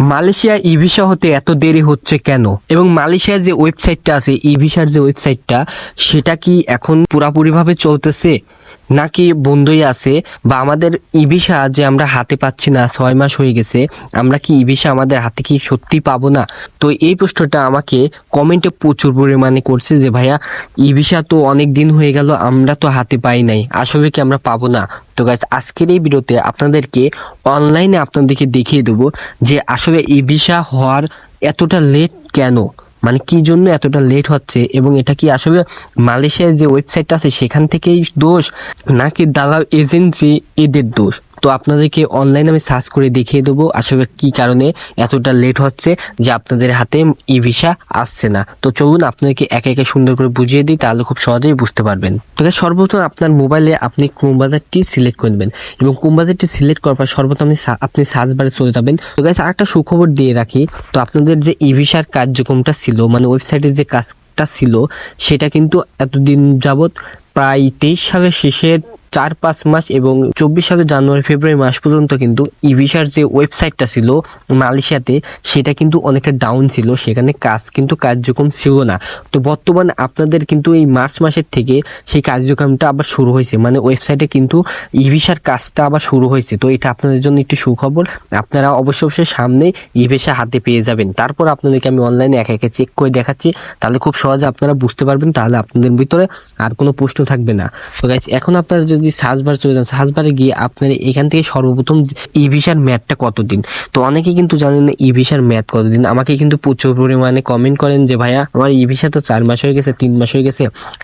Malaysia E visa হতে এত দেরি হচ্ছে কেন? এবং মালয়েশিয়ার যে ওয়েবসাইটটা আছে, ই ভিসার যে ওয়েবসাইটটা, সেটা কি এখন পুরাপুরিভাবে চলতেছে? নাকি বন্ধই আছে বা আমাদের ই ভিসা যে আমরা হাতে পাচ্ছি না, ছয় মাস হয়ে গেছে, আমরা কি ই ভিসা আমাদের হাতে কি সত্যি পাবো না? তো এই প্রশ্নটা আমাকে কমেন্টে প্রচুর পরিমাণে করছে যে, ভাইয়া ই ভিসা তো অনেক দিন হয়ে গেল, আমরা তো হাতে পাই নাই, আসলে কি আমরা পাবো না? তো গাইজ আজকের এই ভিডিওতে আপনাদেরকে অনলাইনে আপনাদেরকে দেখিয়ে দেবো যে, আসলে ই ভিসা হওয়ার এতটা লেট কেন? মানে কি জন্য এতটা লেট হচ্ছে এবং এটা কি আসলে মালয়েশিয়ার যে ওয়েবসাইটটা আছে সেখান থেকেই দোষ নাকি দালাল এজেন্সি এদের দোষ? তো আপনাদেরকে অনলাইন আমি সার্চ করে দেখিয়ে দেবো আসলে কি কারণে এতটা লেট হচ্ছে যে আপনাদের হাতে ই ভিসা আসছে না। তো চলুন আপনাদেরকে একে একে সুন্দর করে বুঝিয়ে দিই, তাহলে খুব সহজেই বুঝতে পারবেন। তো সর্বপ্রথম আপনার মোবাইলে আপনি ক্রোম বাজারটি সিলেক্ট করে নেবেন এবং ক্রোম বাজারটি সিলেক্ট করার পর সর্বপ্রথম আপনি সার্চ বারে চলে যাবেন। তো গাইস আরেকটা সুখবর দিয়ে রাখি, তো আপনাদের যে ই ভিসার কার্যক্রমটা ছিল মানে ওয়েবসাইটে যে কাজটা ছিল, সেটা কিন্তু এতদিন যাবত প্রায় তেইশ সালের শেষের চার পাঁচ মাস এবং চব্বিশ জানুয়ারি, ফেব্রুয়ারি মাস পর্যন্ত কিন্তু ই ভিসার যে ওয়েবসাইটটা ছিল মালয়েশিয়াতে, সেটা কিন্তু অনেকটা ডাউন ছিল। সেখানে কাজ কিন্তু কার্যক্রম ছিল না। তো বর্তমানে আপনাদের কিন্তু এই মার্চ মাসের থেকে সেই কার্যক্রমটা আবার শুরু হয়েছে। মানে ওয়েবসাইটে কিন্তু ই ভিসার কাজটা আবার শুরু হয়েছে। তো এটা আপনাদের জন্য একটু সুখবর। আপনারা অবশ্যই অবশ্যই সামনে ই ভিসা হাতে পেয়ে যাবেন। তারপর আপনাদেরকে আমি অনলাইনে একে একে চেক করে দেখাচ্ছি। তাহলে খুব সহজে আপনারা বুঝতে পারবেন। তাহলে আপনাদের ভিতরে আর কোনো প্রশ্ন থাকবে না। তো গাইস এখন আপনারা যদি সার্চ বার চলে যান সার্চ বারে গিয়ে আপনার এখান থেকে সর্বপ্রথম ই ভিসার ম্যাথটা কতদিন? তো অনেকেই কিন্তু জানেন না ই ভিসার ম্যাথ কতদিন। আমাকে কিন্তু প্রচুর পরিমাণে কমেন্ট করেন যে, ভাইয়া, আমার ই ভিসা তো চার মাস হয়ে গেছে, তিন মাস হয়ে গেছে।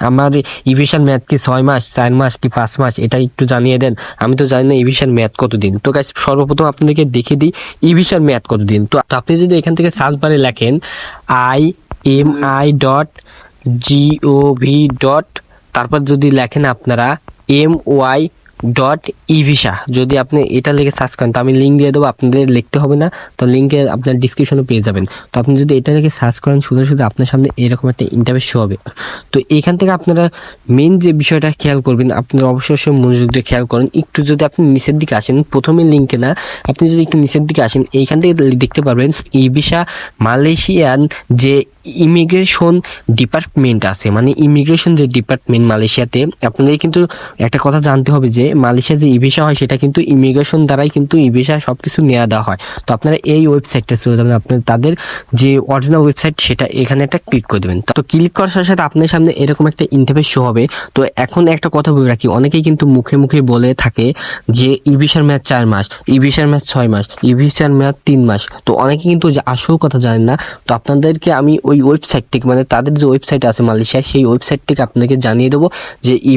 আমার ই ভিসার ম্যাথ কি ছয় মাস, চার মাস কি পাঁচ মাস? এটা একটু জানিয়ে দেন। আমি তো জানি না ই ভিসার ম্যাথ কতদিন। তো গাইস সর্বপ্রথম আপনাদেরকে দেখে দিই, ই ভিসার ম্যাথ কতদিন। তো আপনি যদি এখান থেকে সার্চ বারে লেখেন I M I dot gov dot তারপর যদি লেখেন আপনারা M Y dot E visa যদি আপনি এটা লিখে সার্চ করেন, তো আমি লিঙ্ক দিয়ে দেবো, আপনাদের লিখতে হবে না, তো লিঙ্কে আপনার ডিসক্রিপশনে পেয়ে যাবেন। তো আপনি যদি এটা লিখে সার্চ করেন, শুধু শুধু আপনার সামনে এরকম একটা ইন্টারভিউ শো হবে। তো এখান থেকে আপনারা মেন যে বিষয়টা খেয়াল করবেন, আপনারা অবশ্যই অবশ্যই মনোযোগ দিয়ে খেয়াল করেন। একটু যদি আপনি নিচের দিকে আসেন, প্রথমে লিঙ্কে না, আপনি যদি একটু নিচের দিকে আসেন, এইখান থেকে দেখতে পারবেন ই ভিসা মালয়েশিয়ান যে ইমিগ্রেশন ডিপার্টমেন্ট আছে মানে ইমিগ্রেশন যে ডিপার্টমেন্ট মালয়েশিয়াতে আপনাদের কিন্তু একটা কথা জানতে হবে যে মালয়েশিয়া যে ই ভিসা হয়, সেটা কিন্তু ইমিগ্রেশন দ্বারাই কিন্তু ই ভিসা সব কিছু নেওয়া দেওয়া হয়। তো আপনারা এই ওয়েবসাইটটা চলে যাবেন আপনার তাদের যে অরিজিনাল ওয়েবসাইট সেটা এখানে একটা ক্লিক করে দেবেন। তো ক্লিক করার সাথে সাথে আপনার সামনে এরকম একটা ইন্টারফেস শো হবে। তো এখন একটা কথা বলে রাখি, অনেকেই কিন্তু মুখে মুখে বলে থাকে যে ই ভিসার মেয়াদ চার মাস, ই ভিসার মেয়াদ ছয় মাস, ই ভিসার মেয়াদ তিন মাস। তো অনেকে কিন্তু যে আসল কথা জানেন না। তো আপনাদেরকে আমি ওই ওয়েবসাইট থেকে মানে তাদের যে ওয়েবসাইট আছে মালয়েশিয়া সেই ওয়েবসাইট থেকে আপনাকে জানিয়ে দেবো যে ই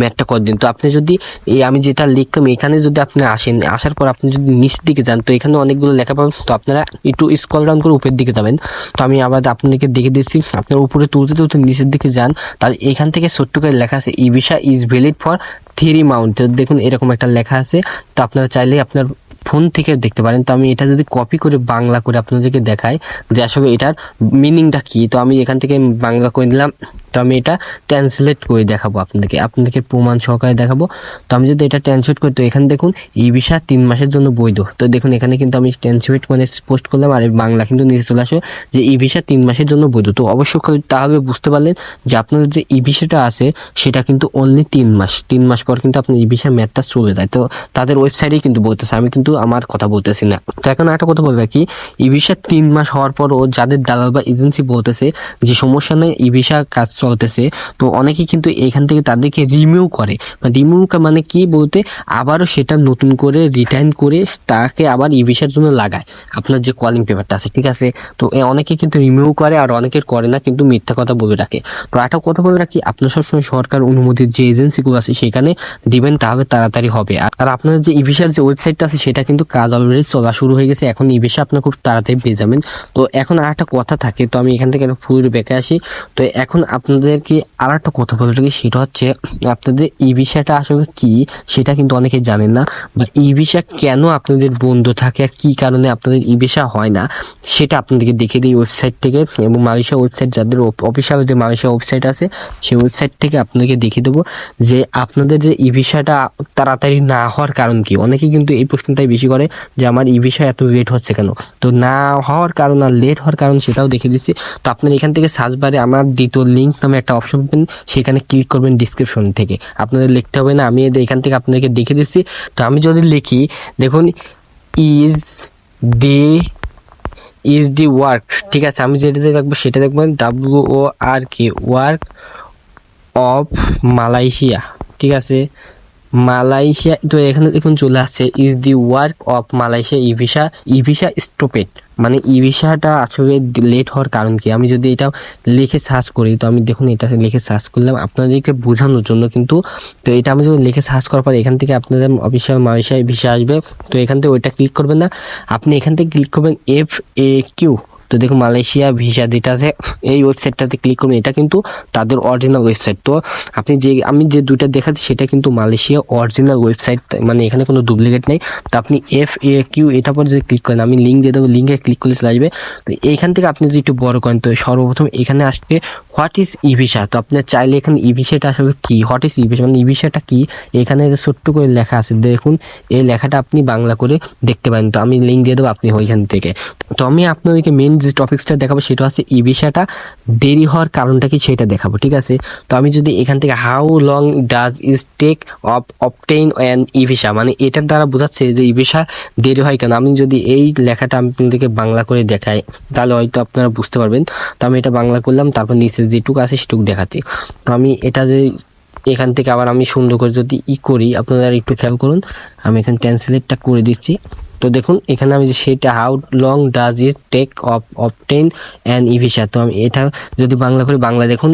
মেয়াদটা কতদিন। তো আপনি যদি এই আমি যেটা লিখলাম, এখানে যদি আপনি আসেন, আসার পর আপনি যদি নিচের দিকে যান, তো এখানে অনেকগুলো লেখা পাবেন। তো আপনারা একটু স্কল ডাউন করে উপরের দিকে যাবেন। তো আমি আবার আপনাদেরকে দেখে দিচ্ছি, আপনার উপরে তুলতে তুলতে নিচের দিকে যান। তাহলে এখান থেকে ছোট্ট করে লেখা আছে E visa is valid for three month দেখুন, এরকম একটা লেখা আছে। তো আপনারা চাইলে আপনার ফোন থেকে দেখতে পারেন। তো আমি এটা যদি কপি করে বাংলা করে আপনাদেরকে দেখাই, যে আসলে এটার মিনিংটা কী? তো আমি এখান থেকে বাংলা করে দিলাম। তো আমি এটা ট্রান্সলেট করে দেখাবো আপনাদেরকে। আপনাদেরকে প্রমাণ সহকারে দেখাবো। তো আমি যদি এটা ট্রান্সলেট করি, তো এখানে দেখুন, এই ভিসা তিন মাসের জন্য বৈধ। তো দেখুন, এখানে কিন্তু আমি ট্রান্সলেট মানে পোস্ট করলাম, আর বাংলা কিন্তু নিচে চলে আসে যে ই ভিসা তিন মাসের জন্য বৈধ। তো অবশ্যই তাহলে বুঝতে পারলেন যে আপনাদের যে ই ভিসাটা আছে, সেটা কিন্তু অনলি তিন মাস। তিন মাস পর কিন্তু আপনার ই ভিসার ম্যাথটা চলে যায়। তো তাদের ওয়েবসাইটেই কিন্তু বলতেছে, আমি কিন্তু আমার কথা বলতেছি না। তো এখন একটা কথা বলবে কি ই ভিসা তিন মাস হওয়ার পরও যাদের দালাল বা এজেন্সি বলতেছে যে সমস্যা নেই ই ভিসা কাজ চলতেছে। তো অনেকে কিন্তু এখান থেকে তাদেরকে রিমিউ করে। রিমিউ মানে কি বলতে? আবারও সেটা নতুন করে রিটার্ন করে তাকে আবার ই জন্য লাগায়। আপনার যে কলিং পেপারটা আছে, ঠিক আছে? তো অনেকে কিন্তু রিমিউ করে আর অনেকের করে না, কিন্তু মিথ্যা কথা বলে রাখে। তো একটা কথা বলে রাখি, আপনার সবসময় সরকার অনুমোদিত যে এজেন্সিগুলো আছে সেখানে দিবেন, তাহলে তাড়াতাড়ি হবে। আর আপনার যে ই ভিসার যে ওয়েবসাইটটা আছে, সেটা কিন্তু কাজ অলরেডি চলা শুরু হয়ে গেছে। এখন ই আপনার খুব তাড়াতাড়ি পেয়ে যাবেন। তো এখন আর একটা কথা থাকে, তো আমি এখান থেকে ফুল বেঁকে আসি। তো এখন আপনার আপনাদেরকে আর একটা কথা বলে রাখি, সেটা হচ্ছে আপনাদের ই ভিসাটা আসলে কি সেটা কিন্তু অনেকে জানেন না, বা ই ভিসা কেন আপনাদের বন্ধ থাকে আর কী কারণে আপনাদের ই ভিসা হয় না, সেটা আপনাদেরকে দেখে দিই ওয়েবসাইট থেকে। এবং মালয়েশিয়া ওয়েবসাইট যাদের অফিসিয়াল যে মালয়েশিয়া ওয়েবসাইট আছে, সেই ওয়েবসাইট থেকে আপনাদেরকে দেখিয়ে দেবো যে আপনাদের যে ই ভিসাটা তাড়াতাড়ি না হওয়ার কারণ কি। অনেকেই কিন্তু এই প্রশ্নটাই বেশি করে যে আমার ই ভিসা এত লেট হচ্ছে কেন? তো না হওয়ার কারণ আর লেট হওয়ার কারণ সেটাও দেখে দিচ্ছি। তো আপনার এখান থেকে সার্চ বারে আমার দ্বিতীয় লিঙ্ক নামে একটা অপশন পাবেন সেখানে ক্লিক করবেন ডিসক্রিপশন থেকে। আপনাদের লিখতে হবে না, আমি এখান থেকে আপনাদেরকে দেখে দিচ্ছি। তো আমি যদি লিখি, দেখুন is the is the work ঠিক আছে, আমি যেটা দেখব সেটা দেখবেন W O R K work of Malaysia ঠিক আছে? মালয়েশিয়া তো এখানে দেখুন চলে আসছে is the work of Malaysia E visa E visa মানে ই ভিসাটা আসলে লেট হওয়ার কারণ কি? আমি যদি এটা লিখে সার্চ করি, তো আমি দেখুন এটা লিখে সার্চ করলাম, আপনাদেরকে বোঝানোর জন্য কিন্তু, তো এটা আমি যদি লিখে সার্চ করার পর এখান থেকে আপনাদের অফিসিয়াল মালয়েশিয়ায় ভিসা আসবে, তো এখান থেকে ওইটা ক্লিক করবেন না। আপনি এখান থেকে ক্লিক করবেন এফ এ কিউ তো দেখুন মালয়েশিয়া ভিসা যেটা আছে, এই ওয়েবসাইটটাতে ক্লিক করুন। এটা কিন্তু তাদের অরিজিনাল ওয়েবসাইট তো আপনি যে, আমি যে দুইটা দেখাচ্ছি, সেটা কিন্তু মালয়েশিয়া অরিজিনাল ওয়েবসাইট মানে এখানে কোনো ডুপ্লিকেট নেই। তো আপনি এফ এ কিউ এটা পর যদি ক্লিক করেন, আমি লিঙ্ক দিয়ে দেবো লিঙ্কে ক্লিক করলে চলে আসবে। তো এইখান থেকে আপনি যদি একটু বড় করেন, তো সর্বপ্রথম এখানে আসবে হোয়াট ইজ ই ভিসা তো আপনার চাইলে এখানে ই ভিসাটা আসলে কি? হোয়াট ইজ ই ভিসা মানে ই ভিসাটা কি? এখানে যে ছোট্ট করে লেখা আছে, দেখুন, এই লেখাটা আপনি বাংলা করে দেখতে পারেন। তো আমি লিঙ্ক দিয়ে দেবো আপনি ওইখান থেকে। তো আমি আপনাদেরকে মেন যে টপিক্সটা দেখাবো সেটা হচ্ছে ই ভিসাটা দেরি হওয়ার কারণটা কি সেটা দেখাবো, ঠিক আছে? তো আমি যদি এখান থেকে how long does is take of obtain an E visa মানে এটার দ্বারা বোঝাচ্ছে যে ই ভিসা দেরি হয় কেন? আমি যদি এই লেখাটা আপনাদেরকে বাংলা করে দেখাই, তাহলে হয়তো আপনারা বুঝতে পারবেন। তো আমি এটা বাংলা করলাম, তারপর নিচে যেটুকু আছে সেটুকু দেখাচ্ছি। তো আমি এটা যে এখান থেকে আবার আমি সুন্দর করে যদি ই করি, আপনারা একটু খেয়াল করুন, আমি এখানে ট্রান্সলেটটা করে দিচ্ছি। তো দেখুন, এখানে আমি যে সেটা how long does it take of obtain an E visa তো আমি এটা যদি বাংলা করি বাংলা দেখুন,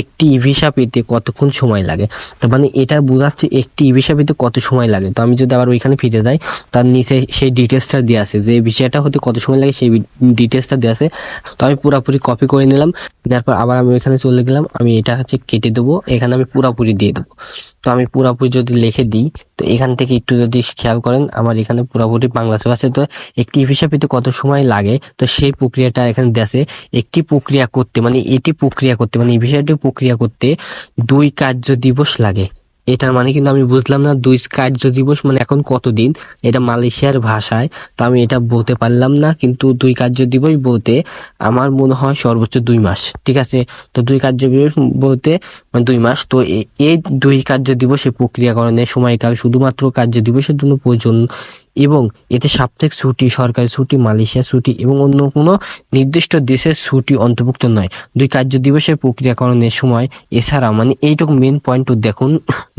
একটি ই ভিসা পেতে কতক্ষণ সময় লাগে? তার মানে এটা বোঝাচ্ছে একটি ই ভিসা পেতে কত সময় লাগে? তো আমি যদি আবার ওইখানে ফিরে যাই, তার নিচে সেই ডিটেলসটা দেওয়া আছে। যে ভিসাটা হতে কত সময় লাগে সেই ডিটেলসটা দেওয়া আছে। তো আমি পুরোপুরি কপি করে নিলাম। তারপর আবার আমি ওইখানে চলে গেলাম। আমি এটা হচ্ছে কেটে দেবো। এখানে আমি পুরোপুরি দিয়ে দেবো। তো আমি পুরাপুরি যদি লিখে দিই, তো এখান থেকে একটু যদি খেয়াল করেন, আমার এখানে পুরাপুরি বাংলা চলে আছে তো একটি ভিসা পেতে কত সময় লাগে? তো সেই প্রক্রিয়াটা এখানে দেশে একটি প্রক্রিয়া করতে মানে এটি প্রক্রিয়া করতে মানে এই বিষয়টি প্রক্রিয়া করতে দুই কার্য দিবস লাগে। এটার মানে কিন্তু আমি বুঝলাম না দুই কার্য দিবস মানে এখন কতদিন? এটা মালয়েশিয়ার ভাষায়, তো আমি এটা বলতে পারলাম না, কিন্তু দুই কার্য দিবস বলতে আমার মনে হয় সর্বোচ্চ দুই মাস, ঠিক আছে? তো দুই কার্য দিবস বলতে মানে দুই মাস, তো এই দুই কার্য দিবসে প্রক্রিয়াকরণের সময়কাল শুধুমাত্র কার্য দিবসের জন্য প্রয়োজন এবং এতে সাপ্তাহিক ছুটি, সরকারি ছুটি, মালয়েশিয়া ছুটি এবং অন্য কোনো নির্দিষ্ট দেশের ছুটি অন্তর্ভুক্ত নয়। দুই কার্য দিবসের প্রক্রিয়াকরণের সময় এছাড়া মানে এইটুকু মেন পয়েন্ট দেখুন,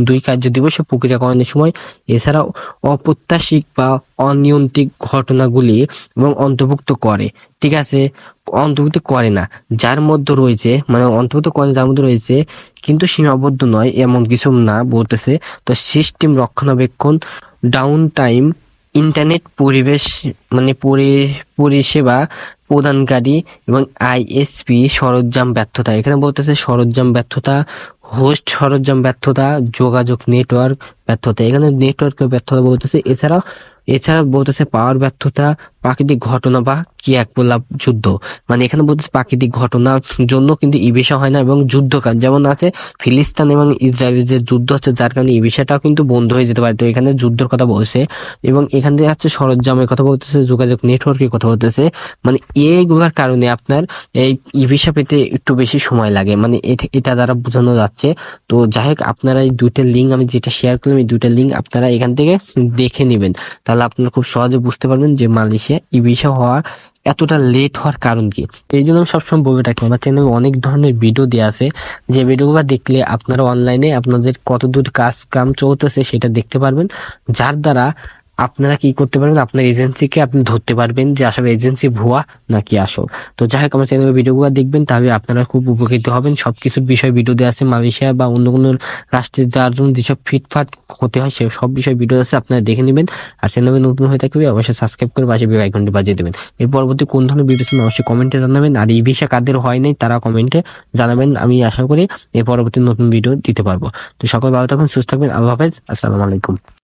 দুই কার্য দিবসের প্রক্রিয়াকরণের সময় এছাড়াও অপ্রত্যাশিক বা অনিয়ন্ত্রিত ঘটনাগুলি এবং অন্তর্ভুক্ত করে। ঠিক আছে? অন্তর্ভুক্ত করে না। যার মধ্যে রয়েছে মানে অন্তর্ভুক্ত করে যার মধ্যে রয়েছে, কিন্তু সীমাবদ্ধ নয়, এমন কিছু না বলতেছে। তো সিস্টেম রক্ষণাবেক্ষণ ডাউন টাইম ইন্টারনেট পরিবেশ মানে পরি- পরিষেবা প্রদানকারী এবং আইএসপি সরঞ্জাম ব্যর্থতা। এখানে বলতেছে সরঞ্জাম ব্যর্থতা, হোস্ট সরঞ্জাম ব্যর্থতা, যোগাযোগ নেটওয়ার্ক ব্যর্থতা। এখানে নেটওয়ার্কের ব্যর্থতা বলতেছে। এছাড়াও এছাড়া বলতেছে পাওয়ার ব্যর্থতা, প্রাকৃতিক ঘটনা বা কি এক ক্রিয়াকলাপ যুদ্ধ। মানে এখানে বলতেছে প্রাকৃতিক ঘটনার জন্য কিন্তু ই হয় না এবং যুদ্ধকাল। যেমন আছে ফিলিস্তান এবং ইসরায়েলের যে যুদ্ধ হচ্ছে, যার কারণে ই কিন্তু বন্ধ হয়ে যেতে পারে। তো এখানে যুদ্ধের কথা বলছে এবং এখান থেকে হচ্ছে সরঞ্জামের কথা বলতেছে, যোগাযোগ নেটওয়ার্কের কথা বলতেছে। মানে এইগুলোর কারণে আপনার এই ই পেতে একটু বেশি সময় লাগে। মানে এটা দ্বারা বোঝানো যাচ্ছে। তো যাই হোক, আপনারা এই দুইটা লিঙ্ক আমি যেটা শেয়ার করলাম, এই দুইটা লিঙ্ক আপনারা এখান থেকে দেখে নেবেন। তাহলে আপনারা খুব সহজে বুঝতে পারবেন যে মালয়েশিয়া ই ভিসা হওয়ার এতটা লেট হওয়ার কারণ কি। এই জন্য আমি সবসময় বলে থাকি, আমার চ্যানেলে অনেক ধরনের ভিডিও দেওয়া আছে। যে ভিডিওগুলো দেখলে আপনারা অনলাইনে আপনাদের কতদূর কাজ কাম চলতেছে সেটা দেখতে পারবেন। যার দ্বারা আপনারা কি করতে পারবেন? আপনার এজেন্সিকে আপনি ধরতে পারবেন যে আসলে এজেন্সি ভুয়া নাকি আসল। তো যাই হোক, আমার চ্যানেলের ভিডিওগুলো দেখবেন, তাহলে আপনারা খুব উপকৃত হবেন। সবকিছুর বিষয়ে ভিডিও দেওয়া আছে মালয়েশিয়া বা অন্য কোনো রাষ্ট্রে যার জন্য যেসব ফিটফাট হতে হয়, সে সব বিষয়ে ভিডিও আছে, আপনারা দেখে নেবেন। আর চ্যানেলে নতুন হয়ে থাকবে অবশ্যই সাবস্ক্রাইব করে পাশে বেল আইকনটি বাজিয়ে দেবেন। এর পরবর্তী কোন ধরনের ভিডিও অবশ্যই কমেন্টে জানাবেন। আর এই ভিসা কাদের হয় নাই, তারা কমেন্টে জানাবেন। আমি আশা করি এর পরবর্তী নতুন ভিডিও দিতে পারব। তো সকল ভালো থাকুন, সুস্থ থাকবেন। আল্লাহ হাফেজ। আসসালামু আলাইকুম।